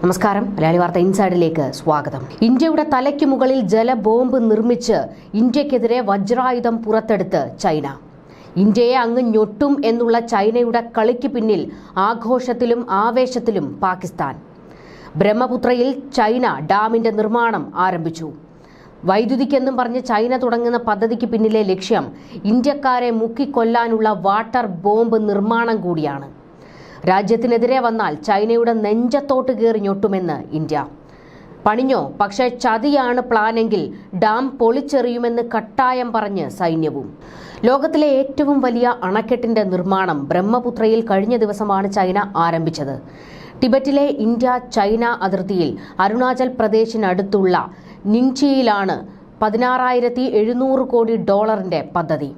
നമസ്കാരം. മലയാളി വാർത്ത ഇൻസൈഡിലേക്ക് സ്വാഗതം. ഇന്ത്യയുടെ തലയ്ക്ക് മുകളിൽ ജലബോംബ് നിർമ്മിച്ച് ഇന്ത്യക്കെതിരെ വജ്രായുധം പുറത്തെടുത്ത് ചൈന. ഇന്ത്യയെ അങ്ങ് ഞൊട്ടും എന്നുള്ള ചൈനയുടെ കളിക്ക് പിന്നിൽ ആഘോഷത്തിലും ആവേശത്തിലും പാകിസ്ഥാൻ. ബ്രഹ്മപുത്രയിൽ ചൈന ഡാമിന്റെ നിർമ്മാണം ആരംഭിച്ചു. വൈദ്യുതിക്കെന്നും പറഞ്ഞ് ചൈന തുടങ്ങുന്ന പദ്ധതിക്ക് പിന്നിലെ ലക്ഷ്യം ഇന്ത്യക്കാരെ മുക്കിക്കൊല്ലാനുള്ള വാട്ടർ ബോംബ് നിർമ്മാണം കൂടിയാണ്. രാജ്യത്തിനെതിരെ വന്നാൽ ചൈനയുടെ നെഞ്ചത്തോട്ട് കയറി ഞൊട്ടുമെന്ന് ഇന്ത്യ. പണിഞ്ഞോ? പക്ഷേ ചതിയാണ് പ്ലാനെങ്കിൽ ഡാം പൊളിച്ചെറിയുമെന്ന് കട്ടായം പറഞ്ഞ് സൈന്യവും. ലോകത്തിലെ ഏറ്റവും വലിയ അണക്കെട്ടിന്റെ നിർമ്മാണം ബ്രഹ്മപുത്രയിൽ കഴിഞ്ഞ ദിവസമാണ് ചൈന ആരംഭിച്ചത്. ടിബറ്റിലെ ഇന്ത്യ ചൈന അതിർത്തിയിൽ അരുണാചൽ പ്രദേശിനടുത്തുള്ള നിങ്ചിയിലാണ് പതിനാറായിരത്തി എഴുന്നൂറ് കോടി ഡോളറിന്റെ പദ്ധതി.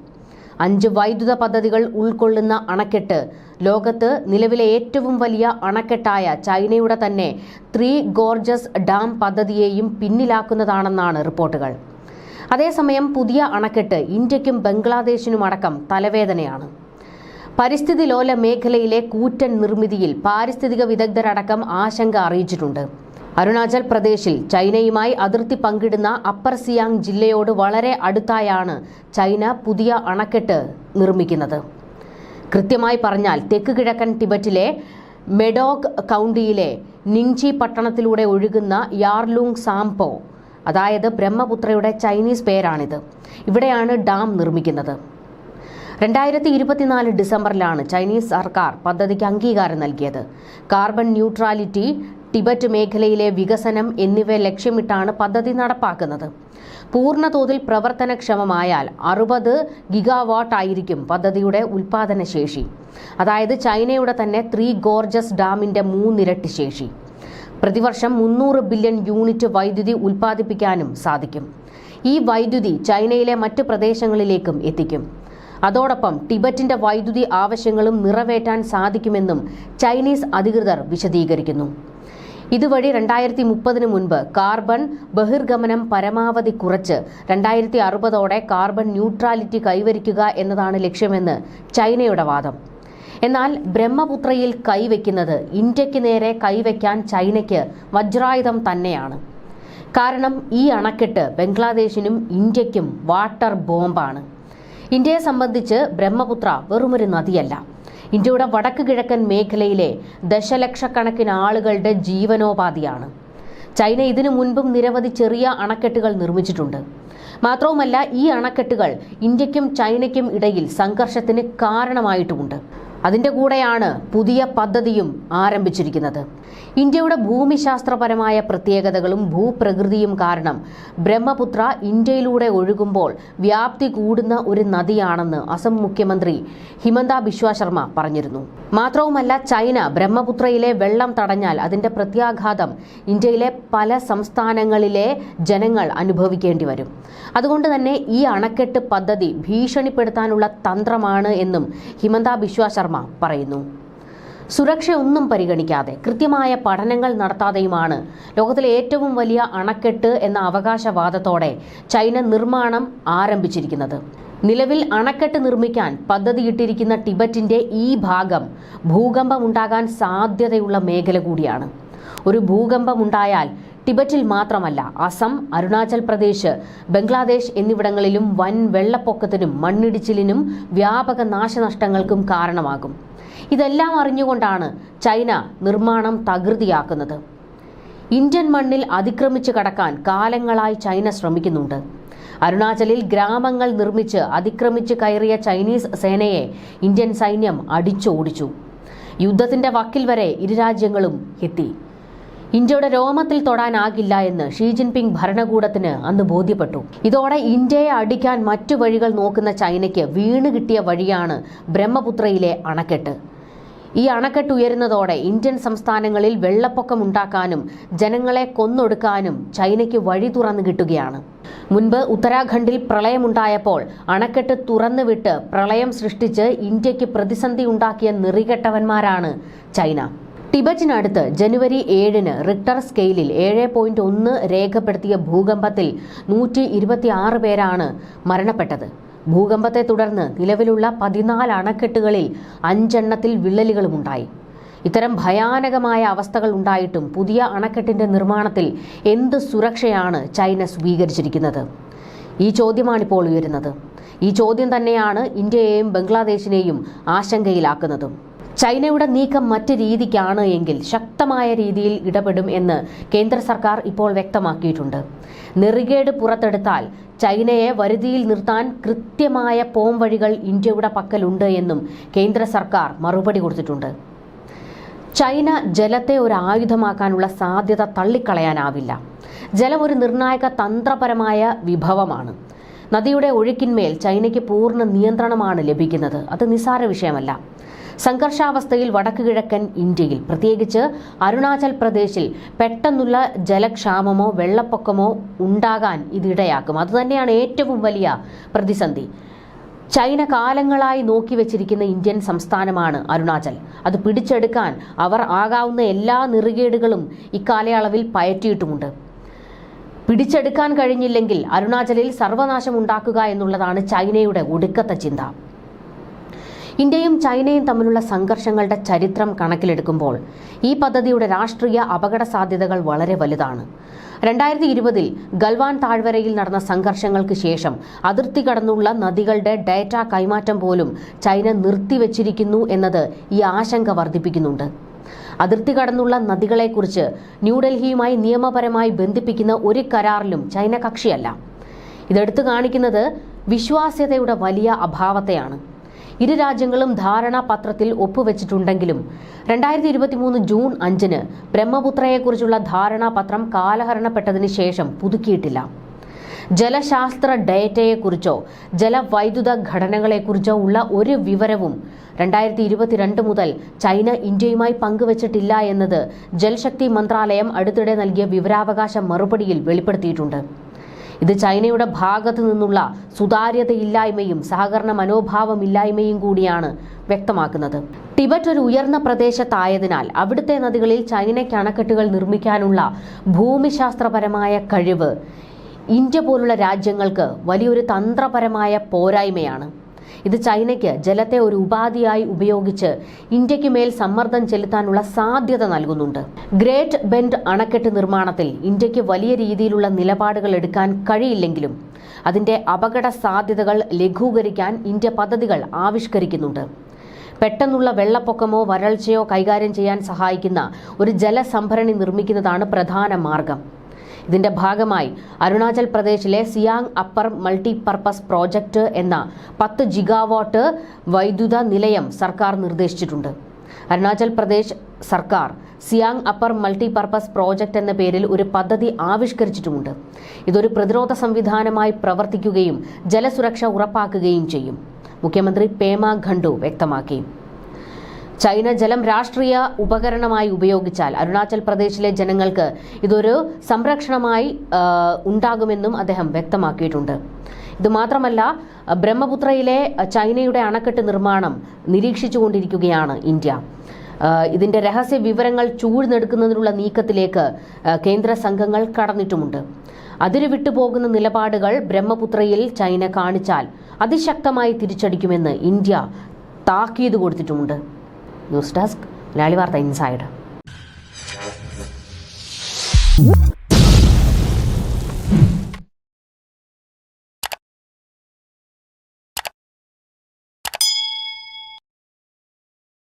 അഞ്ച് വൈദ്യുത പദ്ധതികൾ ഉൾക്കൊള്ളുന്ന അണക്കെട്ട്. ലോകത്ത് നിലവിലെ ഏറ്റവും വലിയ അണക്കെട്ടായ ചൈനയുടെ തന്നെ ത്രീ ഗോർജസ് ഡാം പദ്ധതിയെയും പിന്നിലാക്കുന്നതാണെന്നാണ് റിപ്പോർട്ടുകൾ. അതേസമയം പുതിയ അണക്കെട്ട് ഇന്ത്യക്കും ബംഗ്ലാദേശിനും അടക്കം തലവേദനയാണ്. പരിസ്ഥിതി ലോല മേഖലയിലെ കൂറ്റൻ നിർമ്മിതിയിൽ പാരിസ്ഥിതിക വിദഗ്ധരടക്കം ആശങ്ക അറിയിച്ചിട്ടുണ്ട്. അരുണാചൽ പ്രദേശിൽ ചൈനയുമായി അതിർത്തി പങ്കിടുന്ന അപ്പർ സിയാങ് ജില്ലയോട് വളരെ അടുത്തായാണ് ചൈന പുതിയ അണക്കെട്ട് നിർമ്മിക്കുന്നത്. കൃത്യമായി പറഞ്ഞാൽ തെക്ക് കിഴക്കൻ ടിബറ്റിലെ മെഡോഗ് കൗണ്ടിയിലെ നിങ്ചി പട്ടണത്തിലൂടെ ഒഴുകുന്ന യാർലുങ് സാംപോ അതായത് ബ്രഹ്മപുത്രയുടെ ചൈനീസ് പേരാണിത്. ഇവിടെയാണ് ഡാം നിർമ്മിക്കുന്നത്. രണ്ടായിരത്തി ഇരുപത്തിനാല് ഡിസംബറിലാണ് ചൈനീസ് സർക്കാർ പദ്ധതിക്ക് അംഗീകാരം നൽകിയത്. കാർബൺ ന്യൂട്രാലിറ്റി ടിബറ്റ് മേഖലയിലെ വികസനം എന്നിവ ലക്ഷ്യമിട്ടാണ് പദ്ധതി നടപ്പാക്കുന്നത്. പൂർണതോതിൽ പ്രവർത്തനക്ഷമമായാൽ അറുപത് ഗിഗാവാട്ട് ആയിരിക്കും പദ്ധതിയുടെ ഉൽപാദന ശേഷി. അതായത് ചൈനയുടെ തന്നെ ത്രീ ഗോർജസ് ഡാമിന്റെ മൂന്നിരട്ടി ശേഷി. പ്രതിവർഷം മുന്നൂറ് ബില്യൺ യൂണിറ്റ് വൈദ്യുതി ഉൽപ്പാദിപ്പിക്കാനും സാധിക്കും. ഈ വൈദ്യുതി ചൈനയിലെ മറ്റ് പ്രദേശങ്ങളിലേക്കും എത്തിക്കും. അതോടൊപ്പം ടിബറ്റിന്റെ വൈദ്യുതി ആവശ്യങ്ങളും നിറവേറ്റാൻ സാധിക്കുമെന്നും ചൈനീസ് അധികൃതർ വിശദീകരിക്കുന്നു. ഇതുവഴി രണ്ടായിരത്തി മുപ്പതിന് മുൻപ് കാർബൺ ബഹിർഗമനം പരമാവധി കുറച്ച് രണ്ടായിരത്തി അറുപതോടെ കാർബൺ ന്യൂട്രാലിറ്റി കൈവരിക്കുക എന്നതാണ് ലക്ഷ്യമെന്ന് ചൈനയുടെ വാദം. എന്നാൽ ബ്രഹ്മപുത്രയിൽ കൈവയ്ക്കുന്നത് ഇന്ത്യയ്ക്ക് നേരെ കൈവയ്ക്കാൻ ചൈനയ്ക്ക് വജ്രായുധം തന്നെയാണ്. കാരണം ഈ അണക്കെട്ട് ബംഗ്ലാദേശിനും ഇന്ത്യക്കും വാട്ടർ ബോംബാണ്. ഇന്ത്യയെ സംബന്ധിച്ച് ബ്രഹ്മപുത്ര വെറുമൊരു നദിയല്ല. ഇന്ത്യയുടെ വടക്ക് കിഴക്കൻ മേഖലയിലെ ദശലക്ഷക്കണക്കിന് ആളുകളുടെ ജീവനോപാധിയാണ്. ചൈന ഇതിനു മുൻപും നിരവധി ചെറിയ അണക്കെട്ടുകൾ നിർമ്മിച്ചിട്ടുണ്ട്. മാത്രവുമല്ല ഈ അണക്കെട്ടുകൾ ഇന്ത്യക്കും ചൈനയ്ക്കും ഇടയിൽ സംഘർഷത്തിന് കാരണമായിട്ടുമുണ്ട്. അതിന്റെ കൂടെയാണ് പുതിയ പദ്ധതിയും ആരംഭിച്ചിരിക്കുന്നത്. ഇന്ത്യയുടെ ഭൂമിശാസ്ത്രപരമായ പ്രത്യേകതകളും ഭൂപ്രകൃതിയും കാരണം ബ്രഹ്മപുത്ര ഇന്ത്യയിലൂടെ ഒഴുകുമ്പോൾ വ്യാപ്തി കൂടുന്ന ഒരു നദിയാണെന്ന് അസം മുഖ്യമന്ത്രി ഹിമന്ത ബിശ്വ ശർമ്മ പറഞ്ഞിരുന്നു. മാത്രവുമല്ല ചൈന ബ്രഹ്മപുത്രയിലെ വെള്ളം തടഞ്ഞാൽ അതിന്റെ പ്രത്യാഘാതം ഇന്ത്യയിലെ പല സംസ്ഥാനങ്ങളിലെ ജനങ്ങൾ അനുഭവിക്കേണ്ടി വരും. അതുകൊണ്ട് തന്നെ ഈ അണക്കെട്ട് പദ്ധതി ഭീഷണിപ്പെടുത്താനുള്ള തന്ത്രമാണ് എന്നും ഹിമന്ത ബിശ്വ ശർമ്മ പറയുന്നു. സുരക്ഷ ഒന്നും പരിഗണിക്കാതെ കൃത്യമായ പഠനങ്ങൾ നടത്താതെയുമാണ് ലോകത്തിലെ ഏറ്റവും വലിയ അണക്കെട്ട് എന്ന അവകാശവാദത്തോടെ ചൈന നിർമ്മാണം ആരംഭിച്ചിരിക്കുന്നത്. നിലവിൽ അണക്കെട്ട് നിർമ്മിക്കാൻ പദ്ധതിയിട്ടിരിക്കുന്ന ടിബറ്റിന്റെ ഈ ഭാഗം ഭൂകമ്പമുണ്ടാകാൻ സാധ്യതയുള്ള മേഖല കൂടിയാണ്. ഒരു ഭൂകമ്പമുണ്ടായാൽ ടിബറ്റിൽ മാത്രമല്ല അസം അരുണാചൽ പ്രദേശ് ബംഗ്ലാദേശ് എന്നിവിടങ്ങളിലും വൻ വെള്ളപ്പൊക്കത്തിനും മണ്ണിടിച്ചിലിനും വ്യാപക നാശനഷ്ടങ്ങൾക്കും കാരണമാകും. ഇതെല്ലാം അറിഞ്ഞുകൊണ്ടാണ് ചൈന നിർമ്മാണം തകൃതിയാക്കുന്നത്. ഇന്ത്യൻ മണ്ണിൽ അതിക്രമിച്ചു കടക്കാൻ കാലങ്ങളായി ചൈന ശ്രമിക്കുന്നുണ്ട്. അരുണാചലിൽ ഗ്രാമങ്ങൾ നിർമ്മിച്ച് അതിക്രമിച്ച് കയറിയ ചൈനീസ് സേനയെ ഇന്ത്യൻ സൈന്യം അടിച്ചോടിച്ചു. യുദ്ധത്തിന്റെ വക്കിൽ വരെ ഇരു രാജ്യങ്ങളും എത്തി. ഇന്ത്യയുടെ രോമത്തിൽ തൊടാനാകില്ല എന്ന് ഷീ ജിൻപിങ് ഭരണകൂടത്തിന് അന്ന് ബോധ്യപ്പെട്ടു. ഇതോടെ ഇന്ത്യയെ അടിക്കാൻ മറ്റു വഴികൾ നോക്കുന്ന ചൈനയ്ക്ക് വീണ് കിട്ടിയ വഴിയാണ് ബ്രഹ്മപുത്രയിലെ അണക്കെട്ട്. ഈ അണക്കെട്ട് ഉയരുന്നതോടെ ഇന്ത്യൻ സംസ്ഥാനങ്ങളിൽ വെള്ളപ്പൊക്കം ഉണ്ടാക്കാനും ജനങ്ങളെ കൊന്നൊടുക്കാനും ചൈനയ്ക്ക് വഴി തുറന്നു കിട്ടുകയാണ്. മുൻപ് ഉത്തരാഖണ്ഡിൽ പ്രളയമുണ്ടായപ്പോൾ അണക്കെട്ട് തുറന്നുവിട്ട് പ്രളയം സൃഷ്ടിച്ച് ഇന്ത്യയ്ക്ക് പ്രതിസന്ധി ഉണ്ടാക്കിയ നിറികെട്ടവന്മാരാണ് ചൈന. ടിബറ്റിനടുത്ത് ജനുവരി ഏഴിന് റിക്ടർ സ്കെയിലിൽ ഏഴ് പോയിന്റ് ഒന്ന് രേഖപ്പെടുത്തിയ ഭൂകമ്പത്തിൽ നൂറ്റി ഇരുപത്തിയാറ് പേരാണ് മരണപ്പെട്ടത്. ഭൂകമ്പത്തെ തുടർന്ന് നിലവിലുള്ള പതിനാല് അണക്കെട്ടുകളിൽ അഞ്ചെണ്ണത്തിൽ വിള്ളലുകളുമുണ്ടായി. ഇത്തരം ഭയാനകമായ അവസ്ഥകൾ ഉണ്ടായിട്ടും പുതിയ അണക്കെട്ടിന്റെ നിർമ്മാണത്തിൽ എന്ത് സുരക്ഷയാണ് ചൈന സ്വീകരിച്ചിരിക്കുന്നത്? ഈ ചോദ്യമാണിപ്പോൾ ഉയരുന്നത്. ഈ ചോദ്യം തന്നെയാണ് ഇന്ത്യയെയും ബംഗ്ലാദേശിനെയും ആശങ്കയിലാക്കുന്നതും. ചൈനയുടെ നീക്കം മറ്റ് രീതിക്കാണ് എങ്കിൽ ശക്തമായ രീതിയിൽ ഇടപെടും എന്ന് കേന്ദ്ര സർക്കാർ ഇപ്പോൾ വ്യക്തമാക്കിയിട്ടുണ്ട്. നെറികേട് പുറത്തെടുത്താൽ ചൈനയെ വരുതിയിൽ നിർത്താൻ കൃത്യമായ പോംവഴികൾ ഇന്ത്യയുടെ പക്കലുണ്ട് എന്നും കേന്ദ്ര സർക്കാർ മറുപടി കൊടുത്തിട്ടുണ്ട്. ചൈന ജലത്തെ ഒരു ആയുധമാക്കാനുള്ള സാധ്യത തള്ളിക്കളയാനാവില്ല. ജലം ഒരു നിർണായക തന്ത്രപരമായ വിഭവമാണ്. നദിയുടെ ഒഴുക്കിന്മേൽ ചൈനയ്ക്ക് പൂർണ നിയന്ത്രണമാണ് ലഭിക്കുന്നത്. അത് നിസാര വിഷയമല്ല. സംഘർഷാവസ്ഥയിൽ വടക്കുകിഴക്കൻ ഇന്ത്യയിൽ. പ്രത്യേകിച്ച് അരുണാചൽ പ്രദേശിൽ പെട്ടെന്നുള്ള ജലക്ഷാമമോ വെള്ളപ്പൊക്കമോ ഉണ്ടാകാൻ ഇതിടയാക്കും. അതുതന്നെയാണ് ഏറ്റവും വലിയ പ്രതിസന്ധി. ചൈന കാലങ്ങളായി നോക്കി വെച്ചിരിക്കുന്ന ഇന്ത്യൻ സംസ്ഥാനമാണ് അരുണാചൽ. അത് പിടിച്ചെടുക്കാൻ അവർ ആകാവുന്ന എല്ലാ നിറുകേടുകളും ഇക്കാലയളവിൽ പയറ്റിയിട്ടുമുണ്ട്. പിടിച്ചെടുക്കാൻ കഴിഞ്ഞില്ലെങ്കിൽ അരുണാചലിൽ സർവനാശം ഉണ്ടാക്കുക എന്നുള്ളതാണ് ചൈനയുടെ ഒടുക്കത്തെ ചിന്ത. ഇന്ത്യയും ചൈനയും തമ്മിലുള്ള സംഘർഷങ്ങളുടെ ചരിത്രം കണക്കിലെടുക്കുമ്പോൾ ഈ പദ്ധതിയുടെ രാഷ്ട്രീയ അപകട സാധ്യതകൾ വളരെ വലുതാണ്. രണ്ടായിരത്തി ഇരുപതിൽ ഗൽവാൻ താഴ്വരയിൽ നടന്ന സംഘർഷങ്ങൾക്ക് ശേഷം അതിർത്തി കടന്നുള്ള നദികളുടെ ഡാറ്റ കൈമാറ്റം പോലും ചൈന നിർത്തിവച്ചിരിക്കുന്നു എന്നത് ഈ ആശങ്ക വർദ്ധിപ്പിക്കുന്നുണ്ട്. അതിർത്തി കടന്നുള്ള നദികളെക്കുറിച്ച് ന്യൂഡൽഹിയുമായി നിയമപരമായി ബന്ധിപ്പിക്കുന്ന ഒരു കരാറിലും ചൈന കക്ഷിയല്ല. ഇതെടുത്തു കാണിക്കുന്നത് വിശ്വാസ്യതയുടെ വലിയ അഭാവത്തെയാണ്. ഇരു രാജ്യങ്ങളും ധാരണാപത്രത്തിൽ ഒപ്പുവെച്ചിട്ടുണ്ടെങ്കിലും രണ്ടായിരത്തി ഇരുപത്തിമൂന്ന് ജൂൺ അഞ്ചിന് ബ്രഹ്മപുത്രയെക്കുറിച്ചുള്ള ധാരണാപത്രം കാലഹരണപ്പെട്ടതിന് ശേഷം പുതുക്കിയിട്ടില്ല. ജലശാസ്ത്ര ഡേറ്റയെക്കുറിച്ചോ ജലവൈദ്യുത ഘടനകളെക്കുറിച്ചോ ഉള്ള ഒരു വിവരവും രണ്ടായിരത്തി ഇരുപത്തിരണ്ട് മുതൽ ചൈന ഇന്ത്യയുമായി പങ്കുവച്ചിട്ടില്ല എന്നത് ജൽശക്തി മന്ത്രാലയം അടുത്തിടെ നൽകിയ വിവരാവകാശ മറുപടിയിൽ വെളിപ്പെടുത്തിയിട്ടുണ്ട്. ഇത് ചൈനയുടെ ഭാഗത്തു നിന്നുള്ള സുതാര്യതയില്ലായ്മയും സഹകരണ മനോഭാവമില്ലായ്മയും കൂടിയാണ് വ്യക്തമാക്കുന്നത്. ടിബറ്റ് ഒരു ഉയർന്ന പ്രദേശത്തായതിനാൽ അവിടുത്തെ നദികളിൽ ചൈനയ്ക്ക് അണക്കെട്ടുകൾ നിർമ്മിക്കാനുള്ള ഭൂമിശാസ്ത്രപരമായ കഴിവ് ഇന്ത്യ പോലുള്ള രാജ്യങ്ങൾക്ക് വലിയൊരു തന്ത്രപരമായ പോരായ്മയാണ്. ഇത് ചൈനയ്ക്ക് ജലത്തെ ഒരു ഉപാധിയായി ഉപയോഗിച്ച് ഇന്ത്യയ്ക്ക് മേൽ സമ്മർദ്ദം ചെലുത്താനുള്ള സാധ്യത നൽകുന്നുണ്ട്. ഗ്രേറ്റ് ബെൻഡ് അണക്കെട്ട് നിർമ്മാണത്തിൽ ഇന്ത്യയ്ക്ക് വലിയ രീതിയിലുള്ള നിലപാടുകൾ എടുക്കാൻ കഴിയില്ലെങ്കിലും അതിന്റെ അപകട സാധ്യതകൾ ലഘൂകരിക്കാൻ ഇന്ത്യ പദ്ധതികൾ ആവിഷ്കരിക്കുന്നുണ്ട്. പെട്ടെന്നുള്ള വെള്ളപ്പൊക്കമോ വരൾച്ചയോ കൈകാര്യം ചെയ്യാൻ സഹായിക്കുന്ന ഒരു ജലസംഭരണി നിർമ്മിക്കുന്നതാണ് പ്രധാന മാർഗം. ഇതിന്റെ ഭാഗമായി അരുണാചൽ പ്രദേശിലെ സിയാങ് അപ്പർ മൾട്ടിപർപ്പസ് പ്രോജക്റ്റ് എന്ന പത്ത് ജിഗാവാട്ട് വൈദ്യുത നിലയം സർക്കാർ നിർദ്ദേശിച്ചിട്ടുണ്ട്. അരുണാചൽ പ്രദേശ് സർക്കാർ സിയാങ് അപ്പർ മൾട്ടിപർപ്പസ് പ്രോജക്റ്റ് എന്ന പേരിൽ ഒരു പദ്ധതി ആവിഷ്കരിച്ചിട്ടുമുണ്ട്. ഇതൊരു പ്രതിരോധ സംവിധാനമായി പ്രവർത്തിക്കുകയും ജലസുരക്ഷ ഉറപ്പാക്കുകയും ചെയ്യും. മുഖ്യമന്ത്രി പേമ ഖണ്ഡു വ്യക്തമാക്കി. ചൈന ജലം രാഷ്ട്രീയ ഉപകരണമായി ഉപയോഗിച്ചാൽ അരുണാചൽ പ്രദേശിലെ ജനങ്ങൾക്ക് ഇതൊരു സംരക്ഷണമായി ഉണ്ടാകുമെന്നും അദ്ദേഹം വ്യക്തമാക്കിയിട്ടുണ്ട്. ഇതുമാത്രമല്ല ബ്രഹ്മപുത്രയിലെ ചൈനയുടെ അണക്കെട്ട് നിർമ്മാണം നിരീക്ഷിച്ചുകൊണ്ടിരിക്കുകയാണ് ഇന്ത്യ. ഇതിന്റെ രഹസ്യ വിവരങ്ങൾ ചൂഴ്ന്നെടുക്കുന്നതിനുള്ള നീക്കത്തിലേക്ക് കേന്ദ്ര സംഘങ്ങൾ കടന്നിട്ടുമുണ്ട്. അതിര് വിട്ടുപോകുന്ന നിലപാടുകൾ ബ്രഹ്മപുത്രയിൽ ചൈന കാണിച്ചാൽ അതിശക്തമായി തിരിച്ചടിക്കുമെന്ന് ഇന്ത്യ താക്കീത് കൊടുത്തിട്ടുമുണ്ട്. ന്യൂസ് ഡെസ്ക് മലയാളി വാർത്ത ഇൻസൈഡ്.